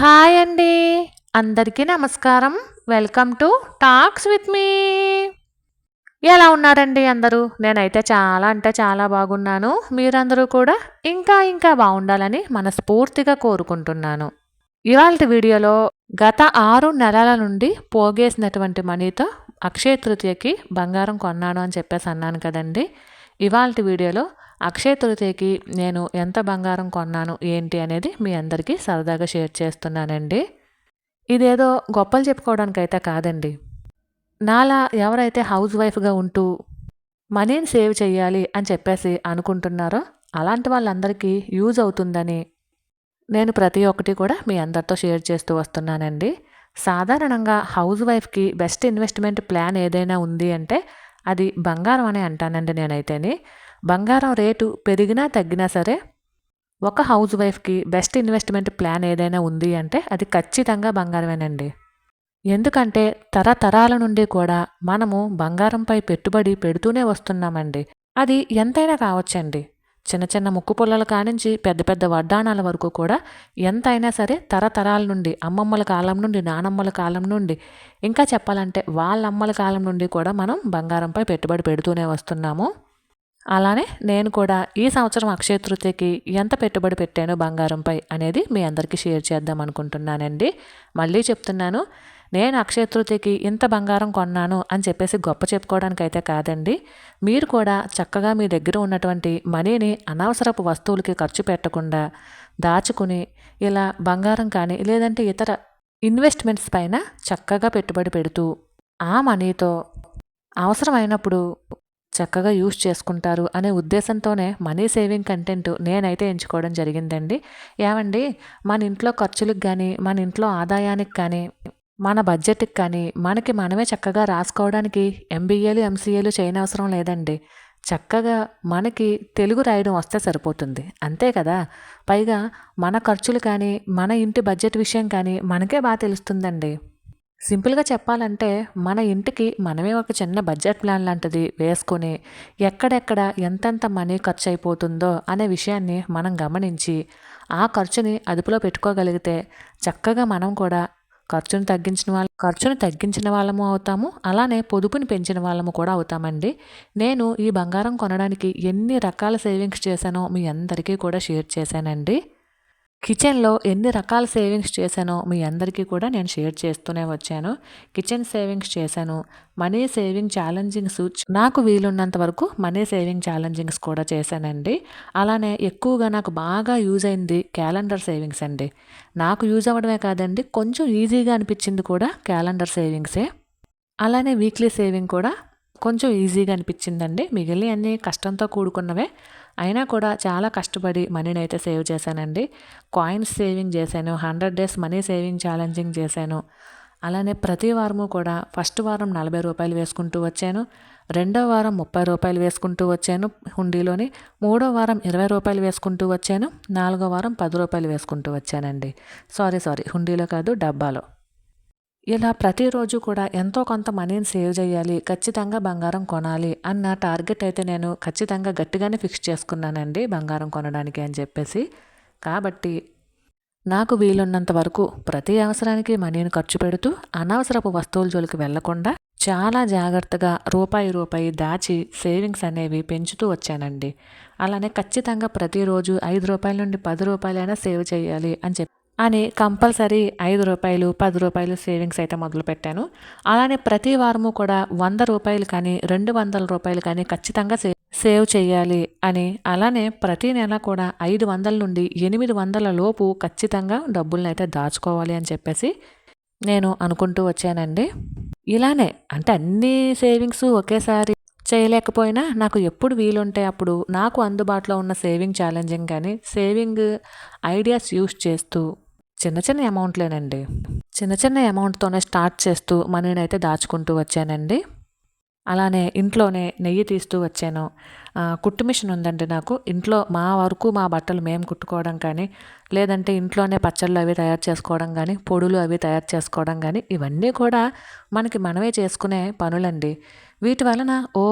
Hi అండి. అందరికీ నమస్కారం. Welcome to talks with me. ఎలా ఉన్నారండి అందరూ? నేనైతే చాలా అంటే చాలా బాగున్నాను. మీరందరూ కూడా ఇంకా ఇంకా బాగుండాలని మనస్ఫూర్తిగా కోరుకుంటున్నాను. ఇవాళ వీడియోలో గత ఆరు నెలల నుండి పోగేసినటువంటి మనీతో అక్షయ తృతీయకి బంగారం కొన్నాను అని చెప్పేసి అన్నాను కదండి. ఇవాళ వీడియోలో అక్షయ తృతీయకి నేను ఎంత బంగారం కొన్నాను ఏంటి అనేది మీ అందరికీ సరదాగా షేర్ చేస్తున్నానండి. ఇదేదో గొప్పలు చెప్పుకోవడానికి అయితే కాదండి. నాలా ఎవరైతే హౌస్ వైఫ్గా ఉంటూ మనీని సేవ్ చేయాలి అని చెప్పేసి అనుకుంటున్నారో అలాంటి వాళ్ళందరికీ యూజ్ అవుతుందని నేను ప్రతి ఒక్కటి కూడా మీ అందరితో షేర్ చేస్తూ వస్తున్నానండి. సాధారణంగా హౌస్ వైఫ్కి బెస్ట్ ఇన్వెస్ట్మెంట్ ప్లాన్ ఏదైనా ఉంది అంటే అది బంగారం అని అంటానండి నేనైతేనే. బంగారం రేటు పెరిగినా తగ్గినా సరే ఒక హౌస్ వైఫ్కి బెస్ట్ ఇన్వెస్ట్మెంట్ ప్లాన్ ఏదైనా ఉంది అంటే అది ఖచ్చితంగా బంగారమేనండి. ఎందుకంటే తరతరాల నుండి కూడా మనము బంగారంపై పెట్టుబడి పెడుతూనే వస్తున్నామండి. అది ఎంతైనా కావచ్చండి. చిన్న చిన్న ముక్కు పుల్లల కానించి పెద్ద పెద్ద వడ్డాణాల వరకు కూడా ఎంతైనా సరే తరతరాల నుండి అమ్మమ్మల కాలం నుండి నానమ్మల కాలం నుండి ఇంకా చెప్పాలంటే వాళ్ళ అమ్మల కాలం నుండి కూడా మనం బంగారంపై పెట్టుబడి పెడుతూనే వస్తున్నాము. అలానే నేను కూడా ఈ సంవత్సరం అక్షయ తృతీయకి ఎంత పెట్టుబడి పెట్టాను బంగారంపై అనేది మీ అందరికీ షేర్ చేద్దాం అనుకుంటున్నానండి. మళ్ళీ చెప్తున్నాను నేను అక్షయ తృతీయకి ఇంత బంగారం కొన్నాను అని చెప్పేసి గొప్ప చెప్పుకోవడానికి అయితే కాదండి. మీరు కూడా చక్కగా మీ దగ్గర ఉన్నటువంటి మనీని అనవసరపు వస్తువులకి ఖర్చు పెట్టకుండా దాచుకుని ఇలా బంగారం కానీ లేదంటే ఇతర ఇన్వెస్ట్మెంట్స్ పైన చక్కగా పెట్టుబడి పెడుతూ ఆ మనీతో అవసరమైనప్పుడు చక్కగా యూస్ చేసుకుంటారు అనే ఉద్దేశంతోనే మనీ సేవింగ్ కంటెంట్ నేనైతే ఎంచుకోవడం జరిగిందండి. ఏమండి? మన ఇంట్లో ఖర్చులకు కానీ మన ఇంట్లో ఆదాయానికి కానీ మన బడ్జెట్కి కానీ మనకి మనమే చక్కగా రాసుకోవడానికి ఎంబీఏలు ఎంసీఏలు చేయనవసరం లేదండి. చక్కగా మనకి తెలుగు రాయడం వస్తే సరిపోతుంది. అంతే కదా? పైగా మన ఖర్చులు కానీ మన ఇంటి బడ్జెట్ విషయం కానీ మనకే బాగా తెలుస్తుందండి. సింపుల్గా చెప్పాలంటే మన ఇంటికి మనమే ఒక చిన్న బడ్జెట్ ప్లాన్ లాంటిది వేసుకొని ఎక్కడెక్కడ ఎంతెంత మనీ ఖర్చు అయిపోతుందో అనే విషయాన్ని మనం గమనించి ఆ ఖర్చుని అదుపులో పెట్టుకోగలిగితే చక్కగా మనం కూడా ఖర్చును తగ్గించిన వాళ్ళ ఖర్చును తగ్గించిన వాళ్ళము అవుతాము అలానే పొదుపుని పెంచిన వాళ్ళము కూడా అవుతామండి. నేను ఈ బంగారం కొనడానికి ఎన్ని రకాల సేవింగ్స్ చేశానో మీ అందరికీ కూడా షేర్ చేశానండి. కిచెన్లో ఎన్ని రకాల సేవింగ్స్ చేశానో మీ అందరికీ కూడా నేను షేర్ చేస్తూనే వచ్చాను. కిచెన్ సేవింగ్స్ చేశాను. మనీ సేవింగ్ ఛాలెంజింగ్స్ నాకు వీలున్నంత వరకు మనీ సేవింగ్ ఛాలెంజింగ్స్ కూడా చేశానండి. అలానే ఎక్కువగా నాకు బాగా యూజ్ అయింది క్యాలెండర్ సేవింగ్స్ అండి. నాకు యూజ్ అవ్వడమే కాదండి కొంచెం ఈజీగా అనిపించింది కూడా క్యాలెండర్ సేవింగ్సే. అలానే వీక్లీ సేవింగ్ కూడా కొంచెం ఈజీగా అనిపించిందండి. మిగిలి అన్ని కష్టంతో కూడుకున్నవే. అయినా కూడా చాలా కష్టపడి మనీని అయితే సేవ్ చేశానండి. కాయిన్స్ సేవింగ్ చేశాను. Hundred days money saving challenging చేశాను. అలానే ప్రతి వారము కూడా ఫస్ట్ వారం నలభై రూపాయలు వేసుకుంటూ వచ్చాను. రెండో వారం ముప్పై రూపాయలు వేసుకుంటూ వచ్చాను హుండీలోని. మూడో వారం ఇరవై రూపాయలు వేసుకుంటూ వచ్చాను. నాలుగో వారం పది రూపాయలు వేసుకుంటూ వచ్చానండి. Sorry sorry. హుండీలో కాదు డబ్బాలో. ఇలా ప్రతిరోజు కూడా ఎంతో కొంత మనీని సేవ్ చేయాలి ఖచ్చితంగా బంగారం కొనాలి అన్న టార్గెట్ అయితే నేను ఖచ్చితంగా గట్టిగానే ఫిక్స్ చేసుకున్నానండి బంగారం కొనడానికి అని చెప్పేసి. కాబట్టి నాకు వీలున్నంత వరకు ప్రతి అవసరానికి మనీని ఖర్చు పెడుతూ అనవసరపు వస్తువుల జోలికి వెళ్ళకుండా చాలా జాగ్రత్తగా రూపాయి రూపాయి దాచి సేవింగ్స్ అనేవి పెంచుతూ వచ్చానండి. అలానే ఖచ్చితంగా ప్రతిరోజు ఐదు రూపాయల నుండి పది రూపాయలైనా సేవ్ చేయాలి అని చెప్పి అని కంపల్సరీ ఐదు రూపాయలు పది రూపాయలు సేవింగ్స్ అయితే మొదలుపెట్టాను అలానే ప్రతి వారము కూడా వంద రూపాయలు కానీ రెండు వందల రూపాయలు కానీ ఖచ్చితంగా సే సేవ్ చేయాలి అని. అలానే ప్రతి నెల కూడా ఐదు వందల నుండి ఎనిమిది వందల లోపు ఖచ్చితంగా డబ్బులను అయితే దాచుకోవాలి అని చెప్పేసి నేను అనుకుంటూ వచ్చానండి. ఇలానే అంటే అన్ని సేవింగ్స్ ఒకేసారి చేయలేకపోయినా నాకు ఎప్పుడు వీలుంటే అప్పుడు నాకు అందుబాటులో ఉన్న సేవింగ్ ఛాలెంజింగ్ కానీ సేవింగ్ ఐడియాస్ యూస్ చేస్తూ చిన్న చిన్న అమౌంట్లేనండి. చిన్న చిన్న అమౌంట్తోనే స్టార్ట్ చేస్తూ మనీని అయితే దాచుకుంటూ వచ్చానండి. అలానే ఇంట్లోనే నెయ్యి తీస్తూ వచ్చాను. కుట్టు మిషన్ ఉందండి నాకు. ఇంట్లో మా వరకు మా బట్టలు మేము కుట్టుకోవడం కానీ లేదంటే ఇంట్లోనే పచ్చళ్ళు అవి తయారు చేసుకోవడం కానీ పొడులు అవి తయారు చేసుకోవడం కానీ ఇవన్నీ కూడా మనకి మనమే చేసుకునే పనులండి. వీటి వలన ఓ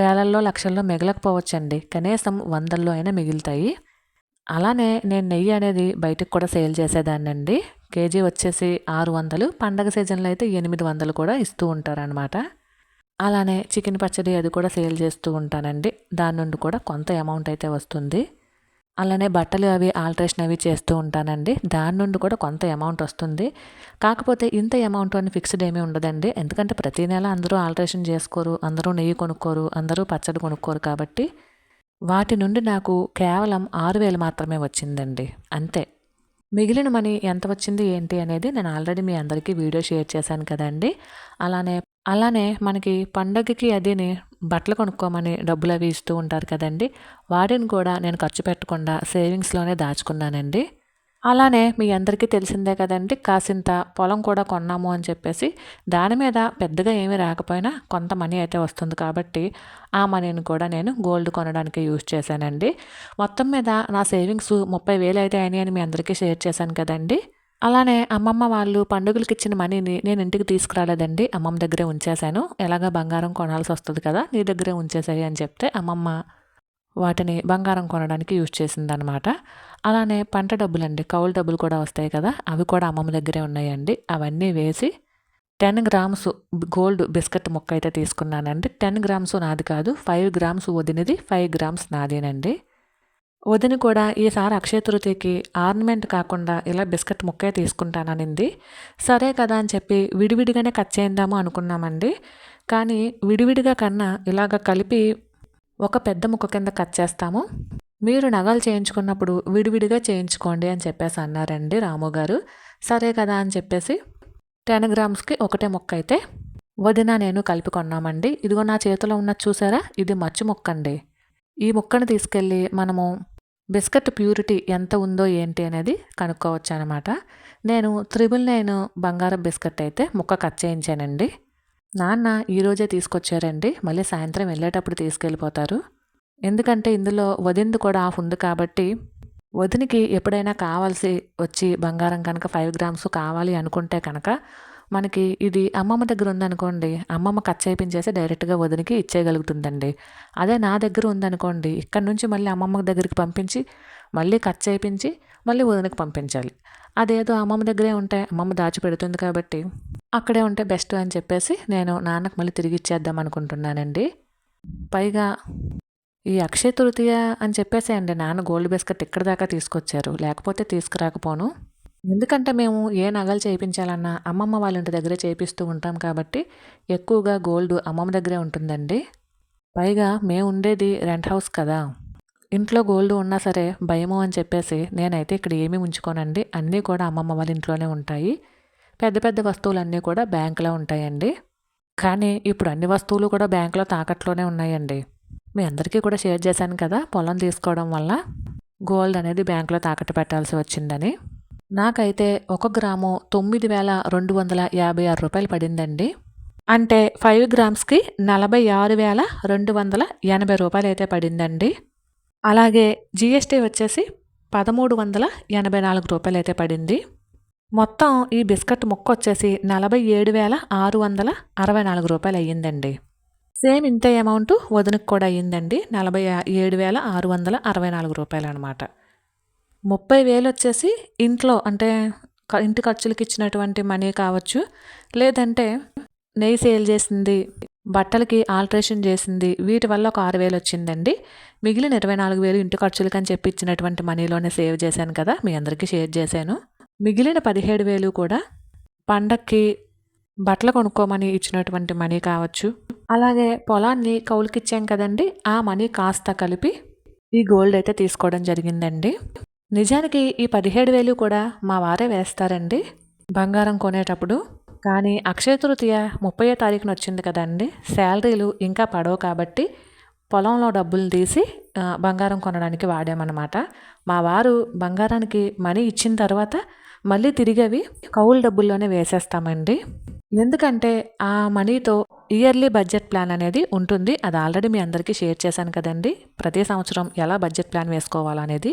వేలల్లో లక్షల్లో మిగలకపోవచ్చండి. కనీసం వందల్లో అయినా మిగులుతాయి. అలానే నేను నెయ్యి అనేది బయటకు కూడా సేల్ చేసేదాన్నండి. కేజీ వచ్చేసి ఆరు వందలు పండగ సీజన్లో అయితే ఎనిమిది వందలు కూడా ఇస్తూ ఉంటారనమాట అలానే చికెన్ పచ్చడి అది కూడా సేల్ చేస్తూ ఉంటానండి. దాని నుండి కూడా కొంత అమౌంట్ అయితే వస్తుంది. అలానే బట్టలు అవి ఆల్ట్రేషన్ అవి చేస్తూ ఉంటానండి. దాని నుండి కూడా కొంత అమౌంట్ వస్తుంది. కాకపోతే ఇంత అమౌంట్ అని ఫిక్స్డ్ ఏమీ ఉండదండి. ఎందుకంటే ప్రతి నెల అందరూ ఆల్ట్రేషన్ చేసుకోరు అందరూ నెయ్యి కొనుక్కోరు అందరూ పచ్చడి కొనుక్కోరు కాబట్టి వాటి నుండి నాకు కేవలం ఆరు వేలు మాత్రమే వచ్చిందండి. అంతే. మిగిలిన మనీ ఎంత వచ్చింది ఏంటి అనేది నేను ఆల్రెడీ మీ అందరికీ వీడియో షేర్ చేశాను కదండి. అలానే అలానే మనకి పండగకి అదిని బట్టలు కొనుక్కోమని డబ్బులు అవి ఇస్తూ ఉంటారు కదండి. వాటిని కూడా నేను ఖర్చు పెట్టకుండా సేవింగ్స్లోనే దాచుకున్నానండి. అలానే మీ అందరికీ తెలిసిందే కదండి కాసింత పొలం కూడా కొన్నాము అని చెప్పేసి. దాని మీద పెద్దగా ఏమీ రాకపోయినా కొంత మనీ అయితే వస్తుంది కాబట్టి ఆ మనీని కూడా నేను గోల్డ్ కొనడానికి యూజ్ చేశానండి. మొత్తం మీద నా సేవింగ్స్ ముప్పై వేలు అయితే అయినాయి అని మీ అందరికీ షేర్ చేశాను కదండి. అలానే అమ్మమ్మ వాళ్ళు పండుగలకి ఇచ్చిన మనీని నేను ఇంటికి తీసుకురాలేదండి. అమ్మమ్మ దగ్గరే ఉంచేశాను. ఎలాగ బంగారం కొనాల్సి వస్తుంది కదా నీ దగ్గరే ఉంచేసాయి అని చెప్తే అమ్మమ్మ వాటిని బంగారం కొనడానికి యూజ్ చేసిందనమాట అలానే పంట డబ్బులండి కౌలు డబ్బులు కూడా వస్తాయి కదా అవి కూడా అమ్మమ్మ దగ్గరే ఉన్నాయండి. అవన్నీ వేసి టెన్ గ్రామ్స్ గోల్డ్ బిస్కెట్ ముక్క అయితే తీసుకున్నానండి. టెన్ గ్రామ్స్ నాది కాదు ఫైవ్ గ్రామ్స్ వదినది ఫైవ్ గ్రామ్స్ నాదేనండి. వదిన కూడా ఈసారి అక్షయ తృతీయకి ఆర్నమెంట్ కాకుండా ఇలా బిస్కెట్ ముక్కే తీసుకుంటాననింది. సరే కదా అని చెప్పి విడివిడిగానే కట్ చేయిందాము అనుకున్నామండి. కానీ విడివిడిగా కన్నా ఇలాగ కలిపి ఒక పెద్ద ముక్క కింద కట్ చేస్తాము. మీరు నగలు చేయించుకున్నప్పుడు విడివిడిగా చేయించుకోండి అని చెప్పేసి అన్నారండి రాము గారు. సరే కదా అని చెప్పేసి టెన్ గ్రామ్స్కి ఒకటే ముక్క అయితే వదిన నేను కలిపి కొన్నామండి. ఇదిగో నా చేతిలో ఉన్నది చూసారా? ఇది మచ్చు ముక్క అండి ఈ ముక్కను తీసుకెళ్ళి మనము బిస్కెట్ ప్యూరిటీ ఎంత ఉందో ఏంటి అనేది కనుక్కోవచ్చు అనమాట నేను త్రిబుల్ నైన్ బంగారం బిస్కెట్ అయితే ముక్క కట్ చేయించానండి. నాన్న ఈరోజే తీసుకొచ్చారండి. మళ్ళీ సాయంత్రం వెళ్ళేటప్పుడు తీసుకెళ్ళిపోతారు. ఎందుకంటే ఇందులో వదింది కూడా ఆఫ్ ఉంది కాబట్టి వదినికి ఎప్పుడైనా కావాల్సి వచ్చి బంగారం కనుక ఫైవ్ గ్రామ్స్ కావాలి అనుకుంటే కనుక మనకి ఇది అమ్మమ్మ దగ్గర ఉందనుకోండి అమ్మమ్మ కట్ చేయించేసి డైరెక్ట్గా వదినికి ఇచ్చేయగలుగుతుందండి. అదే నా దగ్గర ఉందనుకోండి ఇక్కడ నుంచి మళ్ళీ అమ్మమ్మ దగ్గరికి పంపించి మళ్ళీ కట్ చేయించి మళ్ళీ వదినకి పంపించాలి. అదేదో అమ్మమ్మ దగ్గరే ఉంటే అమ్మమ్మ దాచి పెడుతుంది కాబట్టి అక్కడే ఉంటే బెస్ట్ అని చెప్పేసి నేను నాన్నకు మళ్ళీ తిరిగి ఇచ్చేద్దాం అనుకుంటున్నానండి. పైగా ఈ అక్షయ తృతీయ అని చెప్పేసి అండి నాన్న గోల్డ్ బిస్కెట్ ఇక్కడ దాకా తీసుకొచ్చారు లేకపోతే తీసుకురాకపోను. ఎందుకంటే మేము ఏ నగలు చేయించాలన్నా అమ్మమ్మ వాళ్ళ ఇంటి దగ్గరే చేపిస్తూ ఉంటాం కాబట్టి ఎక్కువగా గోల్డ్ అమ్మమ్మ దగ్గరే ఉంటుందండి. పైగా మేము ఉండేది రెంట్ హౌస్ కదా. ఇంట్లో గోల్డ్ ఉన్నా సరే భయము అని చెప్పేసి నేనైతే ఇక్కడ ఏమీ ఉంచుకోనండి. అన్నీ కూడా అమ్మమ్మ వాళ్ళ ఇంట్లోనే ఉంటాయి. పెద్ద పెద్ద వస్తువులన్నీ కూడా బ్యాంకులో ఉంటాయండి. కానీ ఇప్పుడు అన్ని వస్తువులు కూడా బ్యాంకులో తాకట్లోనే ఉన్నాయండి. మీ అందరికీ కూడా షేర్ చేశాను కదా పొలం తీసుకోవడం వల్ల. గోల్డ్ అనేది బ్యాంకులో తాకట్టు పెట్టాల్సి వచ్చిందని. నాకైతే ఒక గ్రాము తొమ్మిది వేల రెండు వందల యాభై ఆరు రూపాయలు పడిందండి. అంటే ఫైవ్ గ్రామ్స్కి నలభై ఆరు వేల రెండు వందల ఎనభై రూపాయలు అయితే పడిందండి. అలాగే జిఎస్టీ వచ్చేసి పదమూడు వందల ఎనభై నాలుగు రూపాయలు అయితే పడింది. మొత్తం ఈ బిస్కెట్ ముక్క వచ్చేసి నలభై ఏడు వేల ఆరు వందల అరవై నాలుగు రూపాయలు అయ్యిందండి. సేమ్ ఇంతే అమౌంట్ వదునకు కూడా అయ్యిందండి. నలభై ఏడు వేల ఆరు వందల అరవై నాలుగు రూపాయలు అనమాట ముప్పై వేలు వచ్చేసి ఇంట్లో అంటే ఇంటి ఖర్చులకి ఇచ్చినటువంటి మనీ కావచ్చు. లేదంటే నెయ్యి సేల్ చేసింది బట్టలకి ఆల్ట్రేషన్ చేసింది వీటి వల్ల ఒక ఆరు వేలు వచ్చిందండి. మిగిలిన ఇరవై నాలుగు వేలు ఇంటి ఖర్చులకి అని చెప్పి ఇచ్చినటువంటి మనీలోనే సేవ్ చేశాను కదా మీ అందరికీ షేర్ చేశాను. మిగిలిన పదిహేడు వేలు కూడా పండక్కి బట్టలు కొనుక్కోమని ఇచ్చినటువంటి మనీ కావచ్చు. అలాగే పొలాన్ని కౌలుకిచ్చాం కదండి ఆ మనీ కాస్త కలిపి ఈ గోల్డ్ అయితే తీసుకోవడం జరిగిందండి. నిజానికి ఈ పదిహేడు వేలు కూడా మా వారే వేస్తారండి. బంగారం కొనేటప్పుడు. కానీ అక్షయ తృతీయ ముప్పై తారీఖున వచ్చింది కదండి. శాలరీలు ఇంకా పడవు కాబట్టి పొలంలో డబ్బులు తీసి బంగారం కొనడానికి వాడామన్నమాట. మా వారు బంగారానికి మనీ ఇచ్చిన తర్వాత మళ్ళీ తిరిగి అవి కౌలు డబ్బుల్లోనే వేసేస్తామండి. ఎందుకంటే ఆ మనీతో ఇయర్లీ బడ్జెట్ ప్లాన్ అనేది ఉంటుంది. అది ఆల్రెడీ మీ అందరికీ షేర్ చేశాను కదండి. ప్రతి సంవత్సరం ఎలా బడ్జెట్ ప్లాన్ వేసుకోవాలనేది.